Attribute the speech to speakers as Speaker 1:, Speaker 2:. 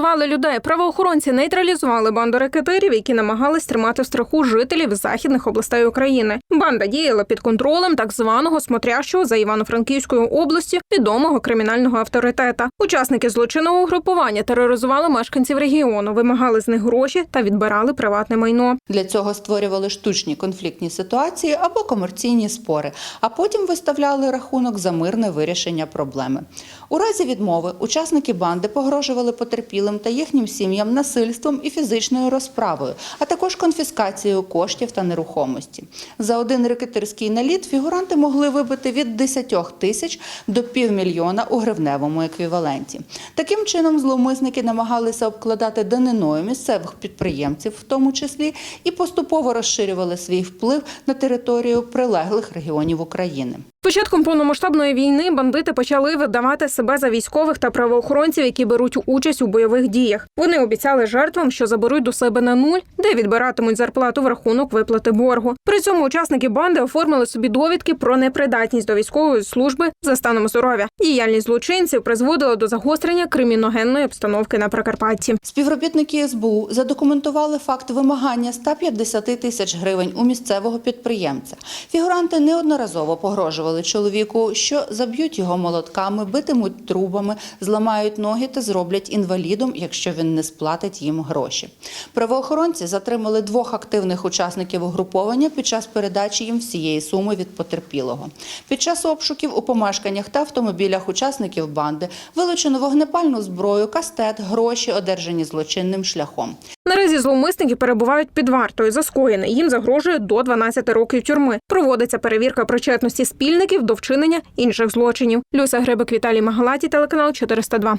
Speaker 1: тероризували людей. Правоохоронці нейтралізували банду рекетирів, які намагались тримати в страху жителів західних областей України. Банда діяла під контролем так званого смотрящого за Івано-Франківською областю відомого кримінального авторитета. Учасники злочинного угрупування тероризували мешканців регіону, вимагали з них гроші та відбирали приватне майно.
Speaker 2: Для цього створювали штучні конфліктні ситуації або комерційні спори, а потім виставляли рахунок за мирне вирішення проблеми. У разі відмови учасники банди погрожували потерпілим та їхнім сім'ям насильством і фізичною розправою, а також конфіскацією коштів та нерухомості. За один рекетирський наліт фігуранти могли вибити від 10 тисяч до півмільйона у гривневому еквіваленті. Таким чином, зловмисники намагалися обкладати даниною місцевих підприємців, в тому числі, і поступово розширювали свій вплив на територію прилеглих регіонів України.
Speaker 1: Початком повномасштабної війни бандити почали видавати себе за військових та правоохоронців, які беруть участь у бойових діях. Вони обіцяли жертвам, що заберуть до себе на нуль, де відбиратимуть зарплату в рахунок виплати боргу. При цьому учасники банди оформили собі довідки про непридатність до військової служби за станом здоров'я. Діяльність злочинців призводила до загострення криміногенної обстановки на Прикарпатті.
Speaker 2: Співробітники СБУ задокументували факт вимагання 150 тисяч гривень у місцевого підприємця. Фігуранти неодноразово погрожували чоловіку, що заб'ють його молотками, битимуть трубами, зламають ноги та зроблять інвалідом, якщо він не сплатить їм гроші. Правоохоронці затримали двох активних учасників угруповання під час передачі їм всієї суми від потерпілого. Під час обшуків у помешканнях та автомобілях учасників банди вилучено вогнепальну зброю, кастет, гроші, одержані злочинним шляхом.
Speaker 1: Наразі зловмисники перебувають під вартою за скоєне. Їм загрожує до 12 років тюрми. Проводиться перевірка причетності спільників до вчинення інших злочинів. Люся Гребик, Віталій Магалаті, телеканал 402.